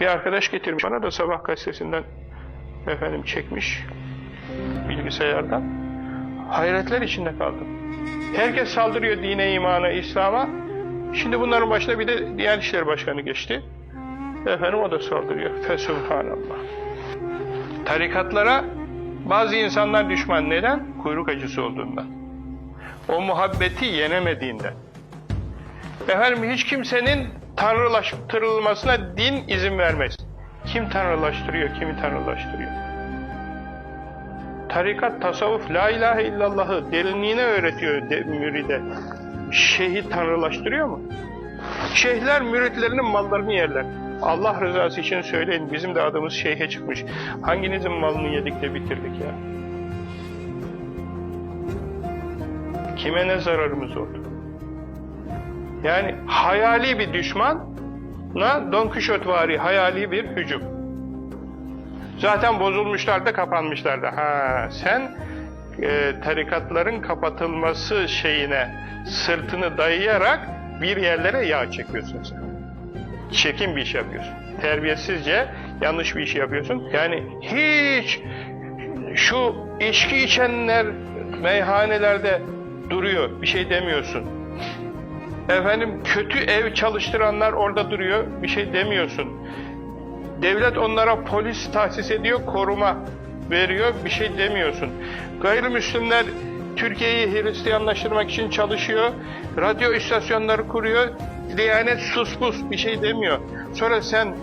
Bir arkadaş getirmiş bana da sabah gazetesinden efendim çekmiş bilgisayardan. Hayretler içinde kaldım. Herkes saldırıyor dine, imana, İslam'a. Şimdi bunların başına bir de Diyanet İşleri Başkanı geçti. Efendim o da saldırıyor. Fesubhanallah. Tarikatlara bazı insanlar düşman. Neden? Kuyruk acısı olduğundan. O muhabbeti yenemediğinden. Efendim hiç kimsenin tanrılaştırılmasına din izin vermez. Kim tanrılaştırıyor, kimi tanrılaştırıyor? Tarikat, tasavvuf, la ilahe illallahı derinliğine öğretiyor de, müride. Şeyhi tanrılaştırıyor mu? Şeyhler müritlerinin mallarını yerler. Allah rızası için söyleyin, bizim de adımız şeyhe çıkmış. Hanginizin malını yedik de bitirdik ya? Kime ne zararımız oldu? Yani hayali bir düşmana Don Kişot vari hayali bir hücum. Zaten bozulmuşlar da kapanmışlar da. Ha, sen e, tarikatların kapatılması şeyine sırtını dayayarak bir yerlere yağ çekiyorsun sen. Çekin bir iş yapıyorsun. Terbiyesizce yanlış bir iş yapıyorsun. Yani hiç şu içki içenler meyhanelerde duruyor. Bir şey demiyorsun. Efendim kötü ev çalıştıranlar orada duruyor. Bir şey demiyorsun. Devlet onlara polis tahsis ediyor, koruma veriyor, bir şey demiyorsun. Gayrimüslimler Türkiye'yi Hristiyanlaştırmak için çalışıyor, radyo istasyonları kuruyor, Diyanet sus pus bir şey demiyor. Sonra sen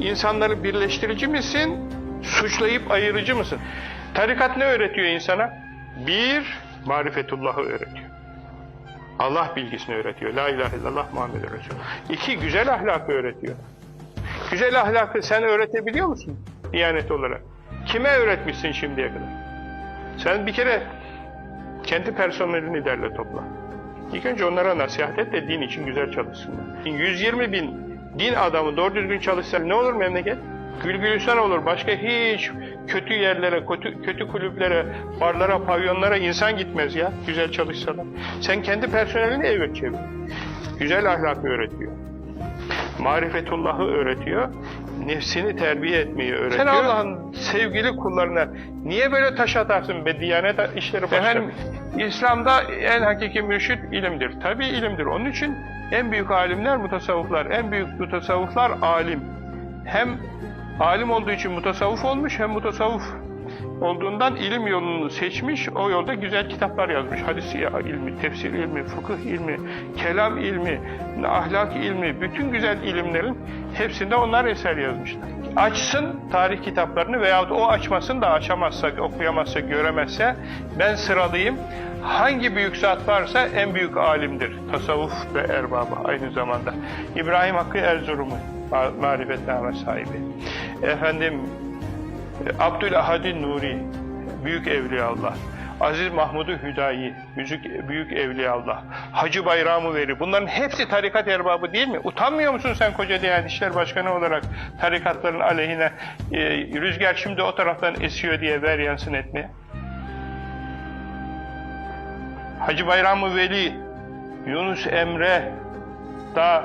insanları birleştirici misin, suçlayıp ayırıcı mısın? Tarikat ne öğretiyor insana? Bir, marifetullah'ı öğretiyor. Allah bilgisini öğretiyor. La ilahe illallah Muhammed Resul. İki, güzel ahlakı öğretiyor. Güzel ahlakı sen öğretebiliyor musun? Diyanet olarak. Kime öğretmişsin şimdiye kadar? Sen bir kere kendi personelini derle topla. İlk önce onlara nasihat et de din için güzel çalışsınlar. 120 bin din adamı doğru düzgün çalışsa ne olur memleket? Gül gülistan olur. Başka hiç kötü yerlere, kötü, kötü kulüplere, barlara, pavyonlara insan gitmez ya. Güzel çalışsalar. Sen kendi personelini evet çevir. Güzel ahlakı öğretiyor marifetullah'ı öğretiyor, nefsini terbiye etmeyi öğretiyor. Sen Allah'ın sevgili kullarına niye böyle taş atarsın be Diyanet İşleri Başkanı? Efendim, İslam'da en hakiki mürşit ilimdir. Tabii ilimdir. Onun için en büyük alimler mutasavvıflar, en büyük mutasavvıflar alim. Hem alim olduğu için mutasavvıf olmuş, hem mutasavvıf olduğundan ilim yolunu seçmiş, o yolda güzel kitaplar yazmış. Hadis ilmi, tefsir ilmi, fıkıh ilmi, kelam ilmi, ahlak ilmi, bütün güzel ilimlerin hepsinde onlar eser yazmışlar. Açsın tarih kitaplarını veyahut o açmasın da açamazsa, okuyamazsa, göremezse ben sıralayayım. Hangi büyük zat varsa en büyük alimdir. Tasavvuf ve erbabı aynı zamanda. İbrahim Hakkı Erzurum'u marifetname sahibi. Efendim Abdülahadin Nuri, Büyük Evliyaullah, Aziz Mahmud-u Hüdayi, Büyük, büyük Evliyaullah, Hacı Bayramı Veri, bunların hepsi tarikat erbabı değil mi? Utanmıyor musun sen koca Diyanet İşleri Başkanı olarak tarikatların aleyhine e, rüzgar şimdi o taraftan esiyor diye ver yansın etmeye? Hacı Bayramı Veli, Yunus Emre, daha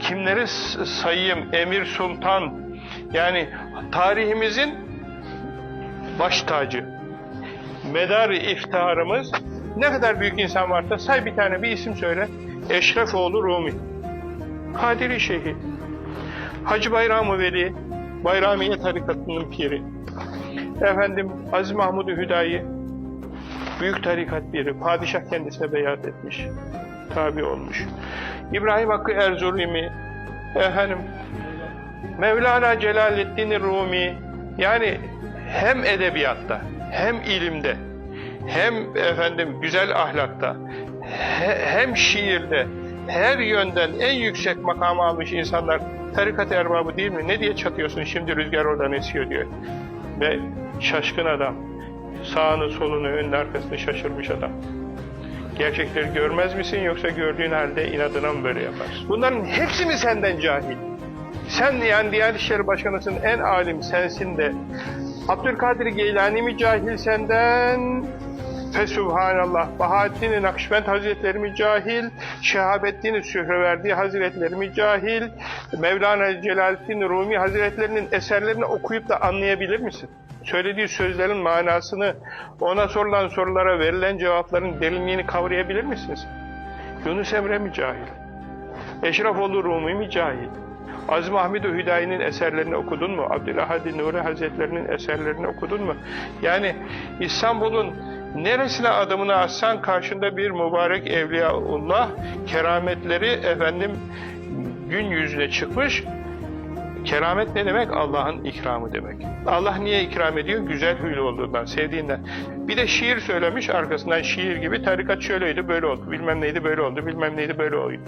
kimleri sayayım, Emir Sultan, yani tarihimizin baş tacı, medar iftiharımız, ne kadar büyük insan varsa say bir tane bir isim söyle. Eşrefoğlu Rumi, Kadiri Şeyhi, Hacı Bayram-ı Veli, Bayramiye tarikatının piri, efendim Aziz Mahmud-u Hüdayi, büyük tarikat biri, padişah kendisine beyat etmiş, tabi olmuş. İbrahim Hakkı Erzurumi, efendim Mevlana Celaleddin Rumi, yani hem edebiyatta, hem ilimde, hem efendim güzel ahlakta, he, hem şiirde, her yönden en yüksek makamı almış insanlar tarikat erbabı değil mi? Ne diye çatıyorsun şimdi rüzgar oradan esiyor diyor. Ve şaşkın adam, sağını solunu önünü arkasını şaşırmış adam. Gerçekleri görmez misin yoksa gördüğün halde inadına mı böyle yaparsın? Bunların hepsi mi senden cahil? Sen yani Diyanet İşleri Başkanısın, en alim sensin de Abdülkadir Geylani mi cahil senden, Fesubhanallah. Bahattin Nakşibend Hazretleri mi cahil? Şehabettin Sühreverdi Hazretleri mi cahil? Mevlana Celaleddin Rumi Hazretlerinin eserlerini okuyup da anlayabilir misin? Söylediği sözlerin manasını, ona sorulan sorulara verilen cevapların derinliğini kavrayabilir misiniz? Yunus Emre mi cahil? Eşrefoğlu Rumi mi cahil? Aziz Mahmud Hüdayi'nin eserlerini okudun mu? Abdülahadi Nuri Hazretlerinin eserlerini okudun mu? Yani İstanbul'un neresine adımını atsan karşında bir mübarek evliyaullah kerametleri efendim gün yüzüne çıkmış. Keramet ne demek? Allah'ın ikramı demek. Allah niye ikram ediyor? Güzel huylu olduğundan, sevdiğinden. Bir de şiir söylemiş arkasından şiir gibi tarikat şöyleydi böyle oldu, bilmem neydi böyle oldu, bilmem neydi böyle oldu.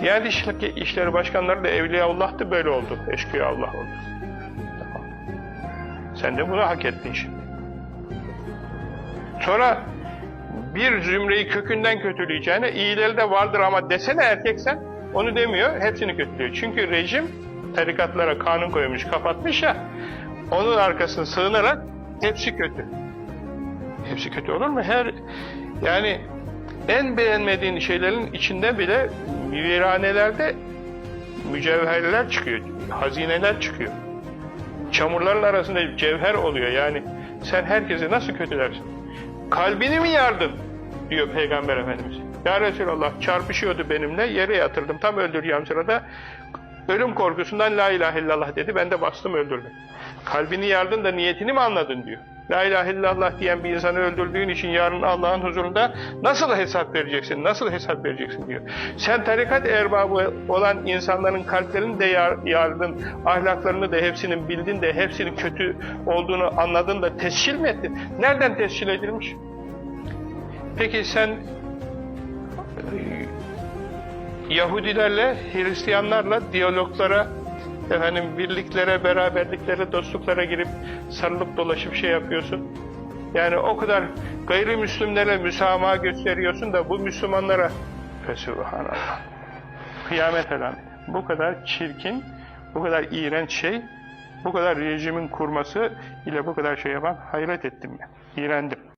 Diğer İşleri, işleri başkanları da Evliyaullah'tı böyle oldu. Eşkıya Allah oldu. Sen de bunu hak ettin şimdi. Sonra bir zümreyi kökünden kötüleyeceğine iyileri de vardır ama desene erkeksen onu demiyor. Hepsini kötülüyor. Çünkü rejim tarikatlara kanun koymuş, kapatmış ya onun arkasına sığınarak hepsi kötü. Hepsi kötü olur mu? Her yani en beğenmediğin şeylerin içinde bile viranelerde mücevherler çıkıyor, hazineler çıkıyor. Çamurların arasında cevher oluyor yani. Sen herkesi nasıl kötülersin? Kalbini mi yardın? diyor Peygamber Efendimiz. Ya Resulallah çarpışıyordu benimle, yere yatırdım. Tam öldüreceğim sırada ölüm korkusundan la ilahe illallah dedi. Ben de bastım öldürdüm. Kalbini yardın da niyetini mi anladın diyor. La ilahe illallah diyen bir insanı öldürdüğün için yarın Allah'ın huzurunda nasıl hesap vereceksin, nasıl hesap vereceksin diyor. Sen tarikat erbabı olan insanların kalplerini de yar, yardın, ahlaklarını da hepsinin bildin de hepsinin kötü olduğunu anladın da tescil mi ettin? Nereden tescil edilmiş? Peki sen e, Yahudilerle, Hristiyanlarla diyaloglara, efendim birliklere, beraberliklere, dostluklara girip sarılıp dolaşıp şey yapıyorsun. Yani o kadar gayrimüslimlere müsamaha gösteriyorsun da bu Müslümanlara Fesubhanallah. Kıyamet alameti. Bu kadar çirkin, bu kadar iğrenç şey, bu kadar rejimin kurması ile bu kadar şey yapan hayret ettim ya. İğrendim.